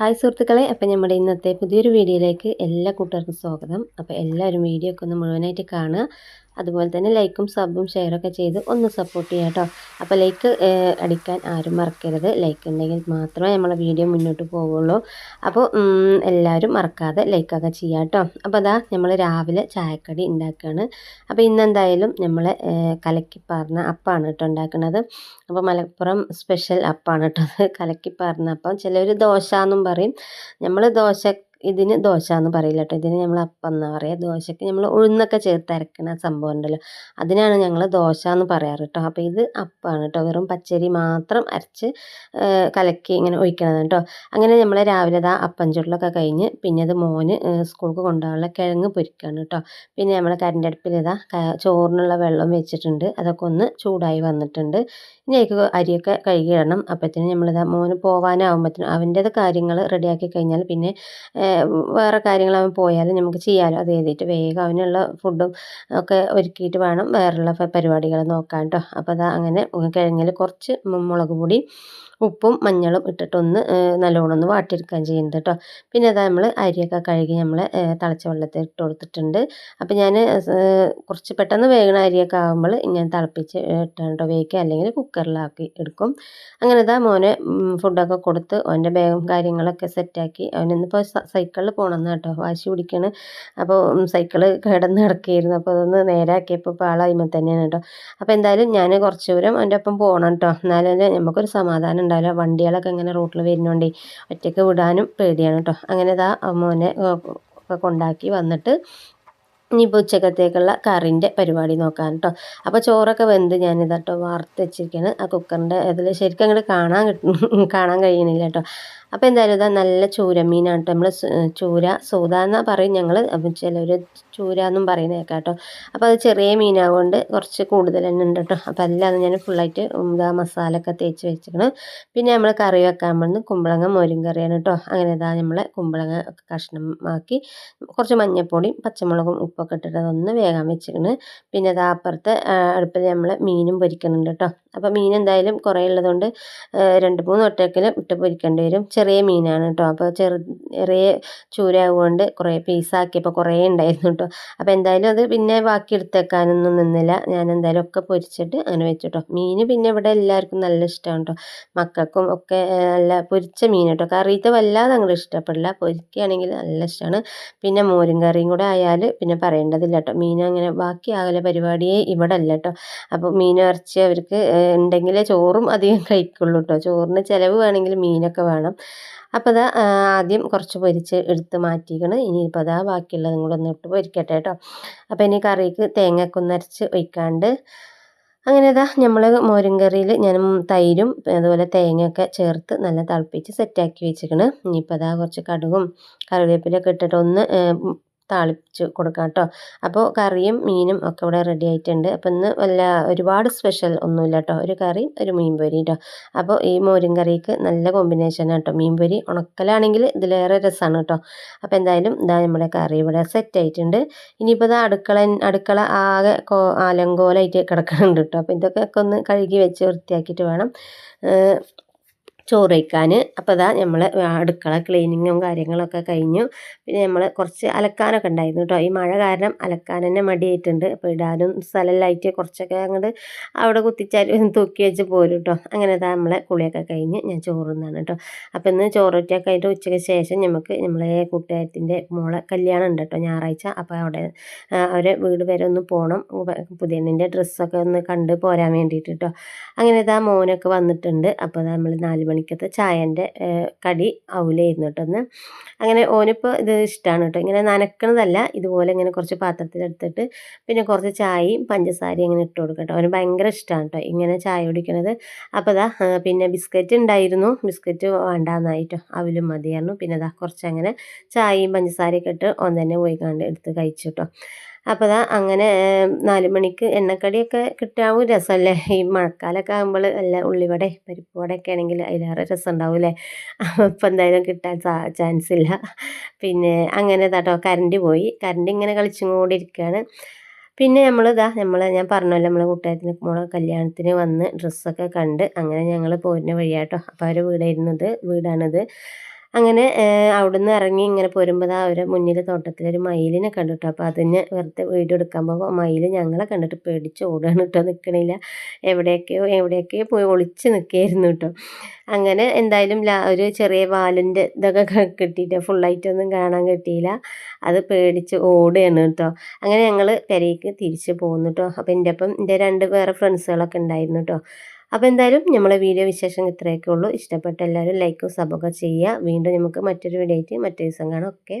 Hi സുഹൃത്തുക്കളെ അപ്പം നമ്മുടെ ഇന്നത്തെ പുതിയൊരു വീഡിയോയിലേക്ക് എല്ലാ കൂട്ടുകാർക്കും സ്വാഗതം. അപ്പോൾ എല്ലാവരും വീഡിയോ ഒക്കെ ഒന്ന് മുഴുവനായിട്ട് കാണുക. അതുപോലെ തന്നെ ലൈക്കും സബും ഷെയറൊക്കെ ചെയ്ത് ഒന്ന് സപ്പോർട്ട് ചെയ്യാം കേട്ടോ. അപ്പോൾ ലൈക്ക് അടിക്കാൻ ആരും മറക്കരുത്. ലൈക്ക് ഉണ്ടെങ്കിൽ മാത്രമേ നമ്മളെ വീഡിയോ മുന്നോട്ട് പോവുള്ളൂ. അപ്പോൾ എല്ലാവരും മറക്കാതെ ലൈക്കൊക്കെ ചെയ്യാം കേട്ടോ. അപ്പോൾ അതാ നമ്മൾ രാവിലെ ചായക്കടി ഉണ്ടാക്കുകയാണ് അപ്പോൾ ഇന്നെന്തായാലും നമ്മൾ കലക്കിപ്പാർന്ന അപ്പാണ് കേട്ടോ ഉണ്ടാക്കുന്നത്. അപ്പോൾ മലപ്പുറം സ്പെഷ്യൽ അപ്പാണ് കേട്ടോ. കലക്കിപ്പാർന്ന അപ്പം ചിലർ ദോശ എന്നും പറയും. നമ്മൾ ദോശ ഇതിന് ദോശ എന്ന് പറയില്ല കേട്ടോ ഇതിന് നമ്മൾ അപ്പം എന്നാണ് പറയുക ദോശയ്ക്ക് നമ്മൾ ഉഴുന്നൊക്കെ ചേർത്ത് അരക്കുന്ന സംഭവം ഉണ്ടല്ലോ. അതിനാണ് ഞങ്ങൾ ദോശ എന്ന് പറയാറ് കേട്ടോ അപ്പോൾ ഇത് അപ്പമാണ് കേട്ടോ വെറും പച്ചരി മാത്രം അരച്ച് കലക്കി ഇങ്ങനെ ഒഴിക്കണതാണ് കേട്ടോ അങ്ങനെ നമ്മൾ രാവിലെ ആ അപ്പം ചുരുളൊക്കെ കഴിഞ്ഞ് പിന്നെ അത് മോന് സ്കൂൾക്ക് കൊണ്ടുപോകാനുള്ള കിഴങ്ങ് പൊരിക്കുകയാണ് കേട്ടോ പിന്നെ നമ്മൾ കരന്റെ അടുപ്പിൽ ഇതാ ചോറിനുള്ള വെള്ളം വെച്ചിട്ടുണ്ട്. അതൊക്കെ ഒന്ന് ചൂടായി വന്നിട്ടുണ്ട്. ഇനി അതിലേക്ക് അരിയൊക്കെ കഴുകിയിടണം. അപ്പോഴത്തേനും നമ്മളിതാ മോന് പോകാനാവുമ്പോഴത്തേനും അവന്റേത് കാര്യങ്ങൾ റെഡിയാക്കി കഴിഞ്ഞാൽ പിന്നെ വേറെ കാര്യങ്ങൾ അവൻ പോയാലും നമുക്ക് ചെയ്യാമല്ലോ അത് എഴുതിയിട്ട് വേഗം അവനുള്ള ഫുഡും ഒക്കെ ഒരുക്കിയിട്ട് വേണം വേറെയുള്ള പരിപാടികൾ നോക്കാൻ കേട്ടോ അപ്പോൾ അതാ അങ്ങനെ കിഴങ്ങിൽ കുറച്ച് മുളക് പൊടി ഉപ്പും മഞ്ഞളും ഇട്ടിട്ടൊന്ന് നല്ലോണം ഒന്ന് വാട്ടിയെടുക്കുകയും ചെയ്യുന്നത് കേട്ടോ പിന്നെ അതാ നമ്മൾ അരിയൊക്കെ കഴുകി നമ്മൾ തിളച്ച വെള്ളത്തിൽ ഇട്ട് കൊടുത്തിട്ടുണ്ട്. അപ്പോൾ ഞാൻ കുറച്ച് പെട്ടെന്ന് വേഗണ അരിയൊക്കെ ആകുമ്പോൾ ഇങ്ങനെ തിളപ്പിച്ച് ഇട്ടോ വേവിക്കുക. അല്ലെങ്കിൽ കുക്കറിലാക്കി എടുക്കും. അങ്ങനെ ഇതാ മോനെ ഫുഡൊക്കെ കൊടുത്ത് അവന്റെ ബാഗും കാര്യങ്ങളൊക്കെ സെറ്റാക്കി അവനിന്നിപ്പോൾ സൈക്കിളിൽ പോകണമെന്ന് കേട്ടോ. വാശി പിടിക്കണ്. അപ്പോൾ സൈക്കിൾ കിടന്ന് കിടക്കുകയായിരുന്നു അപ്പോൾ അതൊന്ന് നേരാക്കിയപ്പോൾ ഇപ്പോൾ ആളായ്മ തന്നെയാണ് കേട്ടോ. അപ്പോൾ എന്തായാലും ഞാൻ കുറച്ച് ദൂരം എന്റെ ഒപ്പം പോകണം കേട്ടോ. എന്നാലും നമുക്കൊരു സമാധാനം ഉണ്ടാവില്ല വണ്ടികളൊക്കെ ഇങ്ങനെ റോട്ടിൽ വരുന്നോണ്ടേ ഒറ്റയ്ക്ക് വിടാനും പേടിയാണ് കേട്ടോ. അങ്ങനെ ഇതാ മോനെ കൊണ്ടാക്കി വന്നിട്ട് ഇനിയിപ്പോൾ ഉച്ചക്കത്തേക്കുള്ള കറിന്റെ പരിപാടി നോക്കാൻ കേട്ടോ. അപ്പോൾ ചോറൊക്കെ വെന്ത് ഞാനിതാ കേട്ടോ വാർത്ത് വെച്ചിരിക്കുകയാണ് ആ കുക്കറിന്റെ അതിൽ ശരിക്കും അങ്ങോട്ട് കാണാൻ കിട്ടും കാണാൻ കഴിയണില്ല കേട്ടോ. അപ്പോൾ എന്തായാലും ഇതാ നല്ല ചൂര മീനാണ് കേട്ടോ നമ്മൾ ചൂര സൂത പറയും ഞങ്ങൾ ചിലർ ചൂര എന്നും പറയുന്നത് കേട്ടോ അപ്പോൾ അത് ചെറിയ മീനാകൊണ്ട് കുറച്ച് കൂടുതൽ തന്നെ ഉണ്ട് കേട്ടോ അപ്പോൾ എല്ലാം ഞാൻ ഫുള്ളായിട്ട് ഇതാ മസാല ഒക്കെ തേച്ച് വെച്ചിരിക്കണം പിന്നെ നമ്മൾ കറി വെക്കാൻ പോകുന്നത് കുമ്പളങ്ങ മോരും കറിയാണ് കേട്ടോ അങ്ങനെ ഇതാ നമ്മൾ കുമ്പളങ്ങ കഷ്ണമാക്കി കുറച്ച് മഞ്ഞപ്പൊടിയും പച്ചമുളകും ഉപ്പൊക്കെ ഇട്ടിട്ട് അതൊന്ന് വേഗം വെച്ചിരിക്കണം പിന്നെ ഇതാ അപ്പുറത്ത് അടുപ്പിൽ നമ്മൾ മീനും പൊരിക്കുന്നുണ്ട് കേട്ടോ അപ്പോൾ മീൻ എന്തായാലും കുറേ ഉള്ളതുകൊണ്ട് രണ്ട് മൂന്ന് ഒട്ടേക്കലും ഇട്ട് പൊരിക്കേണ്ടി വരും. ചെറിയ മീനാണ് കേട്ടോ അപ്പോൾ ചെറു ചെറിയ ചൂരാകൊണ്ട് കുറേ പീസാക്കിയപ്പോൾ കുറേ ഉണ്ടായിരുന്നു കേട്ടോ അപ്പോൾ എന്തായാലും അത് പിന്നെ ബാക്കി എടുത്തേക്കാനൊന്നും നിന്നില്ല. ഞാൻ എന്തായാലും ഒക്കെ പൊരിച്ചിട്ട് അങ്ങനെ വെച്ചു കേട്ടോ മീൻ പിന്നെ ഇവിടെ എല്ലാവർക്കും നല്ല ഇഷ്ടമാണ് കേട്ടോ മക്കൾക്കും ഒക്കെ നല്ല പൊരിച്ച മീൻ കേട്ടോ കറിയത്തെ വല്ലാതെ അങ്ങോട്ട് ഇഷ്ടപ്പെടില്ല. പൊരിക്കുകയാണെങ്കിൽ നല്ല ഇഷ്ടമാണ് പിന്നെ മോരും കറിയും കൂടെ ആയാൽ പിന്നെ പറയേണ്ടതില്ല കേട്ടോ മീൻ അങ്ങനെ ബാക്കി ആകല പരിപാടിയേ ഇവിടെ അല്ല കേട്ടോ അപ്പോൾ മീൻ ഇറച്ചി അവർക്ക് ഉണ്ടെങ്കിലേ ചോറും അധികം കഴിക്കുള്ളൂ കേട്ടോ ചോറിന് ചിലവ് വേണമെങ്കിൽ മീനൊക്കെ വേണം. അപ്പോൾ അതാ ആദ്യം കുറച്ച് പൊരിച്ച് എടുത്ത് മാറ്റിക്കണം. ഇനിയിപ്പോൾ അതാ ബാക്കിയുള്ളതും കൂടെ ഒന്ന് ഇട്ട് പൊരിക്കട്ടെ കേട്ടോ. അപ്പോൾ ഇനി കറിക്ക് തേങ്ങയൊക്കെ ഒന്ന് അരച്ച് ഒഴിക്കാണ്ട് അങ്ങനെ ഇതാ നമ്മൾ മോരും കറിയിൽ ഞാൻ തൈരും അതുപോലെ തേങ്ങയൊക്കെ ചേർത്ത് നല്ല തിളപ്പിച്ച് സെറ്റാക്കി വെച്ചിരിക്കണം ഇനിയിപ്പോൾ അതാ കുറച്ച് കടുകും കറിവേപ്പിലൊക്കെ ഇട്ടിട്ട് ഒന്ന് താളിച്ച് കൊടുക്കാം കേട്ടോ. അപ്പോൾ കറിയും മീനും ഒക്കെ ഇവിടെ റെഡി ആയിട്ടുണ്ട്. അപ്പോൾ ഇന്ന് വല്ല ഒരുപാട് സ്പെഷ്യൽ ഒന്നുമില്ല കേട്ടോ. ഒരു കറി ഒരു മീൻ പൊരി കേട്ടോ. അപ്പോൾ ഈ മോരും കറിക്ക് നല്ല കോമ്പിനേഷനാണ് കേട്ടോ. മീൻ പൊരി ഉണക്കലാണെങ്കിൽ ഇതിലേറെ രസമാണ് കേട്ടോ. അപ്പോൾ എന്തായാലും ഇതാ നമ്മുടെ കറി ഇവിടെ സെറ്റ് ആയിട്ടുണ്ട്. ഇനിയിപ്പോൾ ഇതാ അടുക്കള അടുക്കള ആകെ കോ ആലങ്കോലായിട്ട് കിടക്കുന്നുണ്ട് കേട്ടോ. അപ്പോൾ ഇതൊക്കെ ഒന്ന് കഴുകി വെച്ച് വൃത്തിയാക്കിയിട്ട് വേണം. ചോറ് വയ്ക്കാൻ അപ്പോൾ ഇതാ നമ്മൾ അടുക്കള ക്ലീനിങ്ങും കാര്യങ്ങളൊക്കെ കഴിഞ്ഞു. പിന്നെ നമ്മൾ കുറച്ച് അലക്കാനൊക്കെ ഉണ്ടായിരുന്നു കേട്ടോ. ഈ മഴ കാരണം അലക്കാൻ തന്നെ മടിയായിട്ടുണ്ട്. അപ്പോൾ ഇടാനും സ്ഥലമില്ലായിട്ട് കുറച്ചൊക്കെ അങ്ങോട്ട് അവിടെ കുത്തിച്ചാൽ തൂക്കി വെച്ച് പോരും കേട്ടോ. അങ്ങനെ ഇതാ നമ്മളെ കുളിയൊക്കെ കഴിഞ്ഞ് ഞാൻ ചോറുന്നാണ് കേട്ടോ. അപ്പോൾ ഇന്ന് ചോറൊറ്റയൊക്കെ കഴിഞ്ഞിട്ട് ഉച്ചയ്ക്ക് ശേഷം നമുക്ക് നമ്മളെ കൂട്ടുകാരത്തിന്റെ മോളെ കല്യാണം ഉണ്ട് കേട്ടോ ഞായറാഴ്ച. അപ്പോൾ അവിടെ അവരെ വീട് വരെ ഒന്ന് പോകണം പുതിയണ്ണിന്റെ ഡ്രസ്സൊക്കെ ഒന്ന് കണ്ട് പോരാൻ വേണ്ടിയിട്ട് കേട്ടോ. അങ്ങനെ ഇതാ മോനൊക്കെ വന്നിട്ടുണ്ട്. അപ്പോൾ നമ്മൾ നാല് മണി മണിക്കത്തെ ചായന്റെ കടി ഔലായിരുന്നു കേട്ടോ ഒന്ന് അങ്ങനെ ഓനിപ്പോൾ ഇത് ഇഷ്ടമാണ് കേട്ടോ. ഇങ്ങനെ നനക്കണതല്ല ഇതുപോലെ ഇങ്ങനെ കുറച്ച് പാത്രത്തിലെടുത്തിട്ട് പിന്നെ കുറച്ച് ചായയും പഞ്ചസാരയും ഇങ്ങനെ ഇട്ട് കൊടുക്കും കേട്ടോ. അവന് ഭയങ്കര ഇഷ്ടമാണ് കേട്ടോ ഇങ്ങനെ ചായ കുടിക്കണത്. അപ്പോൾ അതാ പിന്നെ ബിസ്ക്കറ്റ് ഉണ്ടായിരുന്നു. ബിസ്ക്കറ്റ് വേണ്ടാന്നായിട്ടോ അവലും മതിയായിരുന്നു. പിന്നെ അതാ കുറച്ച് അങ്ങനെ ചായയും പഞ്ചസാരയൊക്കെ ഇട്ട് ഓൻ തന്നെ പോയി കണ്ട് എടുത്ത് കഴിച്ചു കേട്ടോ. അപ്പോൾ അതാ അങ്ങനെ നാല് മണിക്ക് എണ്ണക്കടിയൊക്കെ കിട്ടാവും. രസമല്ലേ ഈ മഴക്കാലമൊക്കെ ആകുമ്പോൾ അല്ല ഉള്ളിവട പരിപ്പ് വടയൊക്കെ ആണെങ്കിൽ അതിലേറെ രസം ഉണ്ടാവില്ലേ ഇപ്പം എന്തായാലും കിട്ടാൻ ചാൻസ് ഇല്ല പിന്നെ അങ്ങനെ കേട്ടോ കറണ്ട് പോയി. കറണ്ട് ഇങ്ങനെ കളിച്ചും കൂടി ഇരിക്കുകയാണ് പിന്നെ നമ്മൾ ഇതാ നമ്മൾ ഞാൻ പറഞ്ഞല്ലോ നമ്മളെ കൂട്ടുകാരത്തിന് മോളെ കല്യാണത്തിന് വന്ന് ഡ്രസ്സൊക്കെ കണ്ട് അങ്ങനെ ഞങ്ങൾ പോരുന്ന വഴിയാട്ടോ. അപ്പോൾ അവർ വീടായിരുന്നത് വീടാണിത്. അങ്ങനെ അവിടുന്ന് ഇറങ്ങി ഇങ്ങനെ പോരുമ്പോൾ ദാ അവരെ മുന്നിൽ തോട്ടത്തിലൊരു മയിലിനെ കണ്ടു കേട്ടോ അപ്പോൾ അതിനെ വെറുതെ വീഡിയോ എടുക്കാൻ പോകുമ്പോൾ മയിൽ ഞങ്ങളെ കണ്ടിട്ട് പേടിച്ച് ഓടുകയാണ് കേട്ടോ നിൽക്കണില്ല എവിടെയൊക്കെയോ എവിടെയൊക്കെയോ പോയി ഒളിച്ച് നിൽക്കുകയായിരുന്നു കേട്ടോ അങ്ങനെ എന്തായാലും ഒരു ചെറിയ വാലിന്റെ ഇതൊക്കെ കിട്ടിയിട്ട്. ഫുള്ളായിട്ടൊന്നും കാണാൻ കിട്ടിയില്ല. അത് പേടിച്ച് ഓടുകയാണ് കേട്ടോ അങ്ങനെ ഞങ്ങൾ പെരയ്ക്ക് തിരിച്ച് പോകുന്നു കേട്ടോ അപ്പോൾ എന്റെ ഒപ്പം എന്റെ രണ്ട് വേറെ ഫ്രണ്ട്സുകളൊക്കെ ഉണ്ടായിരുന്നു കേട്ടോ അപ്പോൾ എന്തായാലും നമ്മളെ വീഡിയോ വിശേഷം ഇത്രയൊക്കെ ഉള്ളൂ. ഇഷ്ടപ്പെട്ട എല്ലാവരും ലൈക്കും സബൊക്കെ ചെയ്യുക. വീണ്ടും നമുക്ക് മറ്റൊരു വീഡിയോ ആയിട്ട് മറ്റൊരു ദിവസം കാണാം. ഓക്കെ